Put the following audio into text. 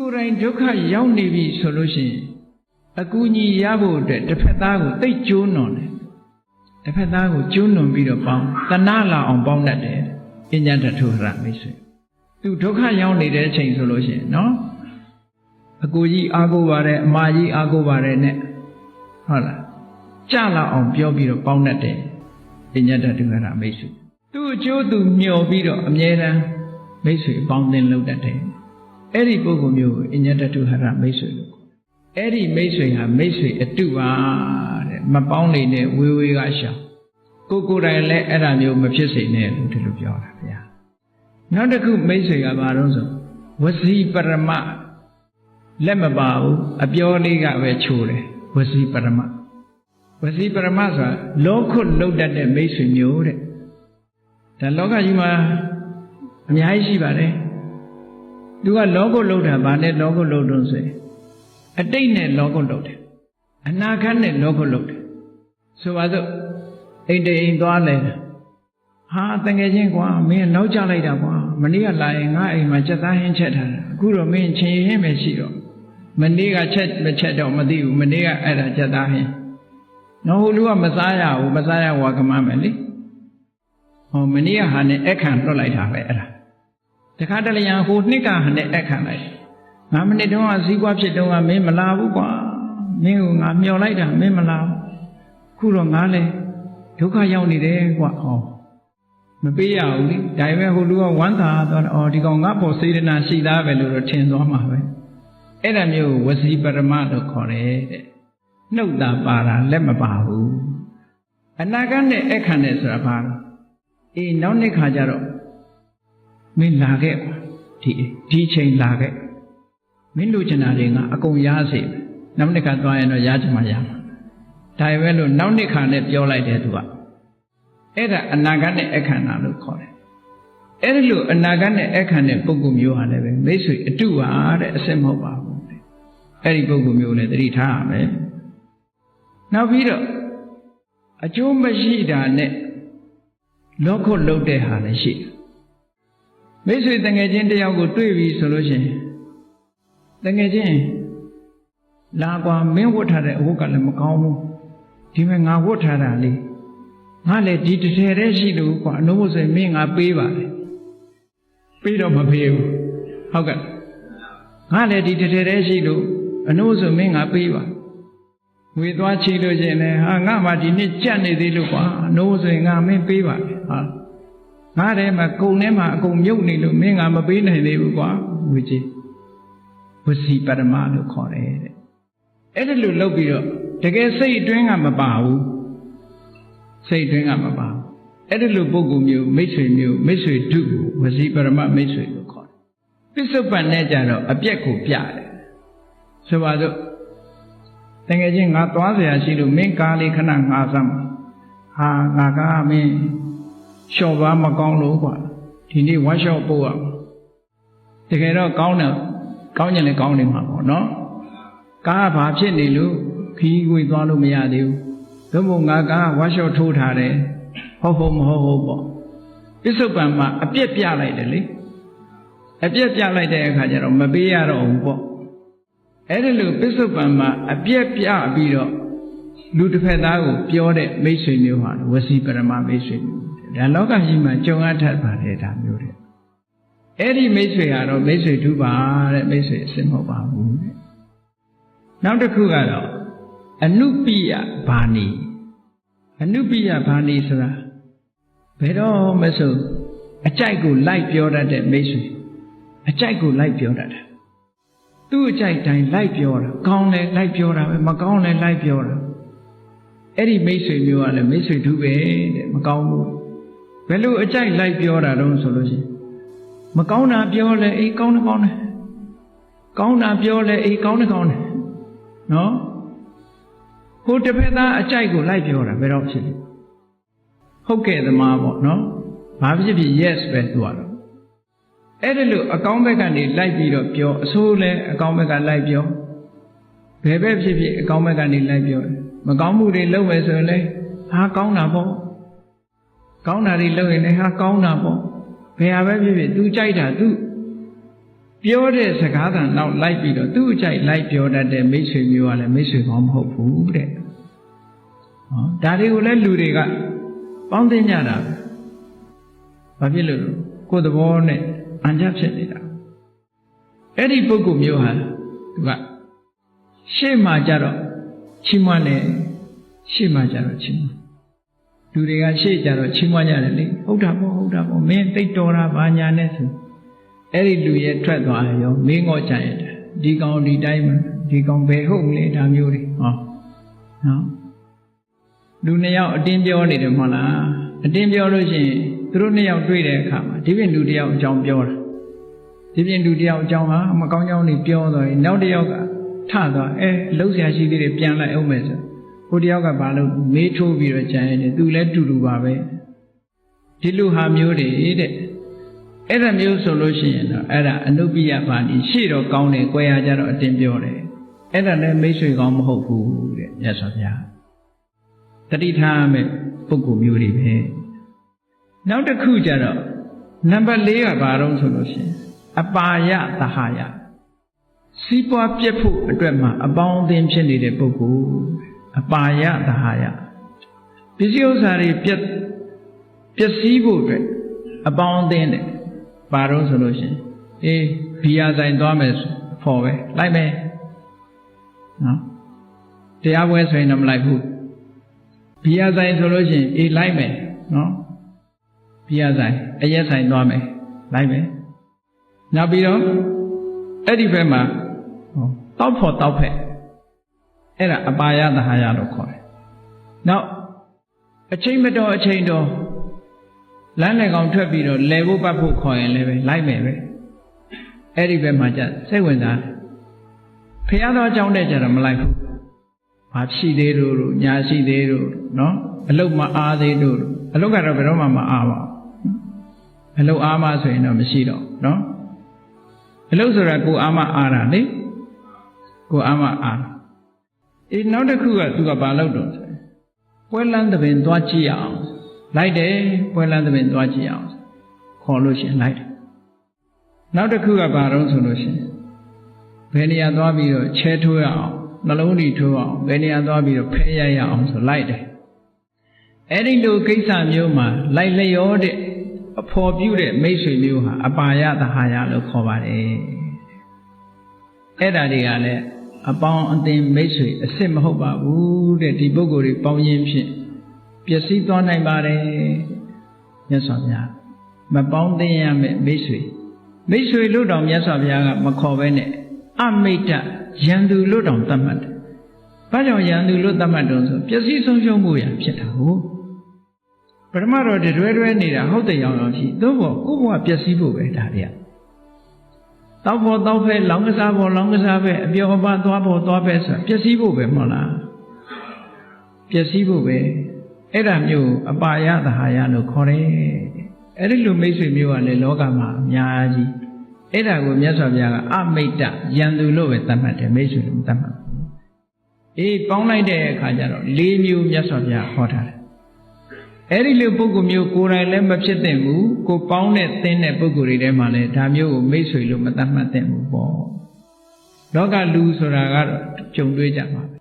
ကိုယ်တိုင်ဒုက္ခရောက်နေပြီဆိုလို့ရှိရင်အကူအညီရဖို့အတွက်တစ်ဖက်သားကိုသိကျိုးနွန်တယ်တစ်ဖက်သားကိုကျိုးနွန်ပြီးတော့ပေါင်းတဏှလာအောင်ပေါင်းတတ်တယ်ပညာတထုရမိတ်ဆွေသူဒုက္ခရောက်နေတဲ့အချိန်ဆိုလို့ရှိရင်နော်အကူကြီးအားကိုးပါတယ်အမကြီးအားကိုးပါတယ်နဲ့ဟုတ်လားကြလာအောင်ပြောပြီးတော့ပေါင်းတတ်တယ်ပညာတထုရမိတ်ဆွေသူ့အကျိုးသူမျှော်ပြီးတော့အမြဲတမ်းမိတ်ဆွေပေါင်းသင်လုပ်တတ်တယ် အဲ့ဒီပုဂ္ဂိုလ်မျိုးကိုအညတတုဟရမိတ်ဆွေလို့ခေါ်တယ်အဲ့ဒီမိတ်ဆွေဟာမိတ်ဆွေအတုပါတဲ့မပေါင်းနေတဲ့ဝေဝေကရှောင်ကိုကိုယ်တိုင်လည်းအဲ့ဒါမျိုးမဖြစ်စေနဲ့လို့ဒီလိုပြောတာဗျာနောက်တစ်ခုမိတ်ဆွေကဘာလို့ဆိုဝစီပရမလက်မပါဘူးအပြောလေးကပဲချိုးတယ်ဝစီပရမဝစီပရမဆိုတာလောခုတ်လုတ်တတ်တဲ့မိတ်ဆွေမျိုးတဲ့ဒါလောကကြီးမှာအများကြီးရှိပါတယ် သူကလောကုတ်လှုပ်တာဗာနဲ့လောကုတ်လှုပ်တော့ဆိုရင်အတိတ်နဲ့လောကုတ်လှုပ်တယ်အနာဂတ်နဲ့လောကုတ်လှုပ်တယ်ဆိုပါစို့အိတ်တိမ်သွားလဲဟာတငယ်ချင်းကွာမင်းနောက်ကျလိုက်တာကွာမနေ့ကလာရင်ငါအိမ်မှာစက်သားဟင်းချက်ထားတာအခုတော့မင်းချင်းဟင်းပဲရှိတော့မနေ့ကချက်မချက်တော့မသိဘူးမနေ့ကအဲ့ဒါစက်သားဟင်းနော်ဟိုလူကမစားရဘူးမစားရဝါကမမယ်လေဟောမနေ့ကဟာနဲ့အခန့်လွတ်လိုက်တာပဲအဲ့ဒါ တခါတလေရန်ဟိုနှစ်ကဟာနဲ့အခန့်လိုက်ငါမနစ်တုန်းကဇီးကွာဖြစ်တုန်းကမင်းမလာဘူးကွာမင်းကငါမျောလိုက်တာမင်းမလာဘူးခုတော့ငါလည်းဒုက္ခရောက်နေတယ်ကွာဟောမပေးရဘူးလေဒါပေမဲ့ဟိုလူကဝမ်းသာသွားတယ်အော်ဒီကောင်ငါပေါ်စေတနာရှိသားပဲလို့တော့ထင်သွားမှာပဲအဲ့ဒါမျိုးဝစီပရမလို့ခေါ်တယ်တဲ့နှုတ်တာပါတာလက်မပါဘူးအနာဂတ်နဲ့အခန့်နဲ့ဆိုတာဘာလဲအေးနောက်နှစ်ခါကျတော့ မင်းလာခဲ့ဒီဒီချိန်လာခဲ့မင်းလူချင်တာတွေကအကုန်ရစေနောက်နှစ်ခါသွားရင်တော့ရချင်မှရမှာဒါပဲလို့နောက်နှစ်ခါနဲ့ပြောလိုက်တယ်သူကအဲ့ဒါအနာဂတ်နဲ့အခန္ဓာလို့ခေါ်တယ်အဲ့ဒီလိုအနာဂတ်နဲ့အခန္ဓာပုဂ္ဂိုလ်မျိုးဟာလည်းပဲမိတ်ဆွေအတုပါတဲ့အစစ်မဟုတ်ပါဘူးတဲ့အဲ့ဒီပုဂ္ဂိုလ်မျိုးလည်းသတိထားရမယ်နောက်ပြီးတော့အကျိုးမရှိတာနဲ့လောကုတ်လုတ်တဲ့ဟာလည်းရှိတယ် မိတ်ဆွေတငယ်ချင်းတယောက်ကိုတွေ့ပြီဆိုလို့ရှိရင်တငယ်ချင်းလာကွာမင်းဝတ်ထားတဲ့အဝတ်ကလည်းမကောင်းဘူးဒီမဲ့ငါဝတ်ထားတာလေငါလည်းဒီတစ်ထည်တည်းရှိလို့ကွာအနှုတ်ဆိုရင်မင်းငါပေးပါလေပေးတော့မပေးဘူးဟုတ်ကဲ့ငါလည်းဒီတစ်ထည်တည်းရှိလို့အနှုတ်ဆိုမင်းငါပေးပါဝေသွားချီလို့ရှိရင်လည်းဟာငါမှဒီနေ့ကြက်နေသေးလို့ကွာအနှုတ်ဆိုရင်ငါမင်းပေးပါလေဟာ ငါထဲမှာကုံထဲမှာအကုန်မြုပ်နေလို့မင်းငါမပေးနိုင်သေးဘူးကွာဝေကြီးဝစီပရမလို့ခေါ်တယ်တဲ့အဲ့ဒါလို့လုပ်ပြီးတော့တကယ်စိတ်အတွင်းကမပါဘူးစိတ်အတွင်းကမပါဘူးအဲ့ဒါလို့ပုဂ္ဂိုလ်မျိုးမိတ်ဆွေမျိုးမိတ်ဆွေဒုကိုဝစီပရမမိတ်ဆွေလို့ခေါ်တယ်ပစ္စုပန်နဲ့ကြတော့အပြက်ကိုပြတယ်ဆိုပါစို့တကယ်ချင်းငါသွားเสียရှိလို့မင်းကားလေးခဏငါစမ်းဟာငါကားမင်း လျှော့ပါမကောင်းလို့ကွာဒီနေ့ဝါရှော့ပို့ရတကယ်တော့ကောင်းတယ်ကောင်းရင်လည်းကောင်းနေမှာပေါ့နော်ကားဘာဖြစ်နေလို့ခီးဝေးသွားလို့မရသေးဘူးသို့မဟုတ်ငါကားဝါရှော့ထိုးထားတယ်ဟုတ်ဟုတ်မဟုတ်ဟုတ်ပေါ့ပစ္စုပန်မှာအပြက်ပြလိုက်တယ်လေအပြက်ပြလိုက်တဲ့အခါကျတော့မပေးရတော့ဘူးပေါ့အဲ့ဒီလိုပစ္စုပန်မှာအပြက်ပြပြီးတော့လူတစ်ဖက်သားကိုပြောတဲ့မိတ်ဆွေမျိုးဟာဝစီပရမမိတ်ဆွေမျိုး ဒါလောကကြီးမှာကြုံအပ်တတ်ပါတယ်ဒါမျိုးတဲ့အဲ့ဒီမိတ်ဆွေကတော့မိတ်ဆွေတူပါတဲ့မိတ်ဆွေအစ်မဟုတ်ပါဘူးတဲ့နောက်တစ်ခုကတော့အနုပိယဘာနီအနုပိယဘာနီဆိုတာဘယ်တော့မဆိုအကြိုက်ကိုလိုက်ပြောတတ်တဲ့မိတ်ဆွေအကြိုက်ကိုလိုက်ပြောတတ်တယ်သူ့အကြိုက်တိုင်းလိုက်ပြောတာကောင်းတယ်လိုက်ပြောတာပဲမကောင်းတယ်လိုက်ပြောတာအဲ့ဒီမိတ်ဆွေမျိုးကလည်းမိတ်ဆွေတူပဲတဲ့မကောင်းဘူး ဘယ်လိုအကြိုက်လိုက်ပြောတာတော့ဆိုလို့ရှိရင်မကောင်းတာပြောလဲအေးကောင်းတယ်ကောင်းတယ်ကောင်းတာပြောလဲအေးကောင်းတယ်ကောင်းတယ်နော်ဟိုတစ်ဖက်သားအကြိုက်ကိုလိုက်ပြောတာဘယ်တော့ဖြစ်လဲဟုတ်ကဲ့သမားပေါ့နော်ဘာဖြစ်ဖြစ် yes ပဲသူကတော့အဲ့ဒါလို့အကောင်းဘက်ကနေလိုက်ပြီးတော့ပြောအဆိုးလဲအကောင်းဘက်ကလိုက်ပြောဘယ်ဘက်ဖြစ်ဖြစ်အကောင်းဘက်ကနေလိုက်ပြောမကောင်းမှုတွေလုပ်မယ်ဆိုရင်လဲဟာကောင်းတာပေါ့ ကောင်းတာတွေလုပ်ရင်လည်းဟာကောင်းတာပေါ့ဘယ်ဟာပဲဖြစ်ဖြစ် तू ကြိုက်တာ तू ပြောတဲ့စကားသံနောက်လိုက်ပြီးတော့သူ့အကြိုက်လိုက်ပြောတတ်တဲ့မိတ်ဆွေမျိုးကလည်းမိတ်ဆွေကောင်းမဟုတ်ဘူးတဲ့ဟောဒါတွေကိုလည်းလူတွေကပေါင်းသိကြတာပဲဘာဖြစ်လို့လဲကိုယ်သဘောနဲ့အံကြဖြစ်နေတာအဲ့ဒီပုဂ္ဂိုလ်မျိုးဟာသူကရှေ့မှာကြတော့ချီးမွမ်းတယ်ရှေ့မှာကြတော့ချီးမွမ်း လူတွေကရှေ့ကြတော့ချီးမွမ်းကြတယ်လေဟုတ်တာပေါ့ဟုတ်တာပေါ့မင်းတိတ်တော်တာဘာညာနဲ့ဆိုအဲ့ဒီလူရဲ့ထွက်သွားရောမင်းငေါ့ကြရဲ့ဒီကောင်ဒီတိုင်းမှာဒီကောင်ဘယ်ဟုတ်မလဲဒါမျိုးတွေဟောနော်လူနှစ်ယောက်အတင်းပြောနေတယ်မဟုတ်လားအတင်းပြောလို့ရှိရင်သူတို့နှစ်ယောက်တွေ့တဲ့အခါမှာဒီပြင်လူတစ်ယောက်အကြောင်းပြောတာဒီပြင်လူတစ်ယောက်အကြောင်းဟာမကောင်းကြောင်းတွေပြောတော့ရင်နောက်တစ်ယောက်ကထသွားအဲလှုပ်ရှားရှိသေးတယ်ပြန်လိုက်အောင်မယ်ဆို ဟိုတစ်ယောက်ကဘာလို့မေးထိုးပြီးတော့ကြံရတယ်သူလည်းတူတူပါပဲဒီလူဟာမျိုးတွေတဲ့အဲ့ဒါမျိုးဆိုလို့ရှိရင်တော့အဲ့ဒါအနုပ္ပိယပါဏိရှေ့တော့ကောင်းတယ်၊ကြွယ်ရကြတော့အတင်ပြောတယ်အဲ့ဒါလည်းမိတ်ဆွေကောင်းမဟုတ်ဘူးတဲ့မြတ်စွာဘုရားတတိထားမဲ့ပုဂ္ဂိုလ်မျိုးတွေပဲနောက်တစ်ခုကျတော့နံပါတ်၄ကဘာတော့ဆိုလို့ရှိရင်အပါယသဟာယစီးပွားပြက်ဖို့အတွက်မှာအပေါင်းအသင်းဖြစ်နေတဲ့ပုဂ္ဂိုလ် အပါယသဟာယပစ္စည်းဥစ္စာတွေပြက်ပျက်စီးဖို့အတွက်အပေါင်းအသင်းတဲ့ဘာတော့ဆိုလို့ရှိရင်အေးဘီယာဆိုင်သွားမယ်ဆိုဖော်ပဲလိုက်မယ်နော်တရားပွဲဆိုရင်တော့မလိုက်ဘူးဘီယာဆိုင်ဆိုလို့ရှိရင်အေးလိုက်မယ်နော်ဘီယာဆိုင်အရက်ဆိုင်သွားမယ်လိုက်မယ်နောက်ပြီးတော့အဲ့ဒီဘက်မှာဟောတောက်ဖို့တောက်ဖက် အဲ့ဒါအပါယသဟာယလို့ခေါ်တယ်နောက်အချိန်မတော်အချိန်တော်လမ်းလေကောင်ထွက်ပြီးတော့လဲဖို့ပတ်ဖို့ခေါ်ရင်လည်းပဲလိုက်မယ်ပဲအဲ့ဒီဘက်မှာじゃစိတ်ဝင်စားဖះတော်အကြောင်းနဲ့ကြတော့မလိုက်ဘူးဘာရှိသေးတို့လို့ညာရှိသေးတို့နော်အလုတ်မအားသေးတို့အလုတ်ကတော့ဘယ်တော့မှမအားပါဘူးအလုတ်အားမဆိုရင်တော့မရှိတော့နော်အလုတ်ဆိုတာကိုအားမအားတာလေကိုအားမအား အေးနောက်တစ်ခုကသူကဘာလုပ်တော့ဆိုပွဲလန်းသဘင်သွားကြည့်အောင်လိုက်တယ်ပွဲလန်းသဘင်သွားကြည့်အောင်ခေါ်လို့ရှိရင်လိုက်တယ်နောက်တစ်ခုကဘာတော့ဆိုလို့ရှိရင်ဘယ်နေရာသွားပြီးတော့ချဲထိုးရအောင်နှလုံးဓာတ်ထိုးအောင်ဘယ်နေရာသွားပြီးတော့ဖဲရရအောင်ဆိုလိုက်တယ်အဲ့ဒီလိုကိစ္စမျိုးမှာလိုက်လျောတဲ့အဖော်ပြုတဲ့မိတ်ဆွေမျိုးဟာအပါယသဟာယလို့ခေါ်ပါတယ်အဲ့ဒါတွေကလည်း အပေါင်းအသင်မိတ်ဆွေအစ်စ်မဟုတ်ပါဘူးတဲ့ဒီပုဂ္ဂိုလ်တွေပေါင်းရင်းဖြင့်ပျက်စီးသွားနိုင်ပါတယ်မြတ်စွာဘုရားမပေါင်းသင်ရမယ့်မိတ်ဆွေမိတ်ဆွေလို့တောင်မြတ်စွာဘုရားကမခေါ်ဘဲနဲ့အမိတ်တရန်သူလို့တောင်သတ်မှတ်တယ်။ဘာကြောင့်ရန်သူလို့သတ်မှတ်တော့ဆိုပျက်စီးဆုံးရှုံးမှုရဖြစ်တာဟုတ်ပထမတော့တွဲတွဲနေတာဟုတ်တယ်ရောင်ရောင်ရှိသို့ဘောကိုယ့်ဘဝပျက်စီးဖို့ပဲဒါတွေက တောက်ဖို့တောက်ဖဲလောင်းကစားဖို့လောင်းကစားပဲအပြောအပသွားဖို့သွားပဲဆိုတာပျက်စီးဖို့ပဲမဟုတ်လားပျက်စီးဖို့ပဲအဲ့ဒါမျိုးအပါယသဟာယလို့ခေါ်တယ်အဲ့ဒီလိုမိတ်ဆွေမျိုးကလည်းလောကမှာအများကြီးအဲ့ဒါကိုမြတ်စွာဘုရားကအမိတ်တယံသူလို့ပဲသတ်မှတ်တယ်မိတ်ဆွေလို့သတ်မှတ်အေးပေါင်းလိုက်တဲ့အခါကျတော့၄မျိုးမြတ်စွာဘုရားဟောထားတယ် အဲ့ဒီလိုပုဂ္ဂိုလ်မျိုးကိုယ်တိုင်လည်းမဖြစ်သင့်ဘူးကိုပေါင်းတဲ့သင်တဲ့ပုဂ္ဂိုလ်တွေထဲမှာလည်းဒါမျိုးကိုမိတ်ဆွေလို့မသတ်မှတ်သင့်ဘူးပေါ့လောကလူဆိုတာကတော့ကြုံတွေ့ကြပါပဲ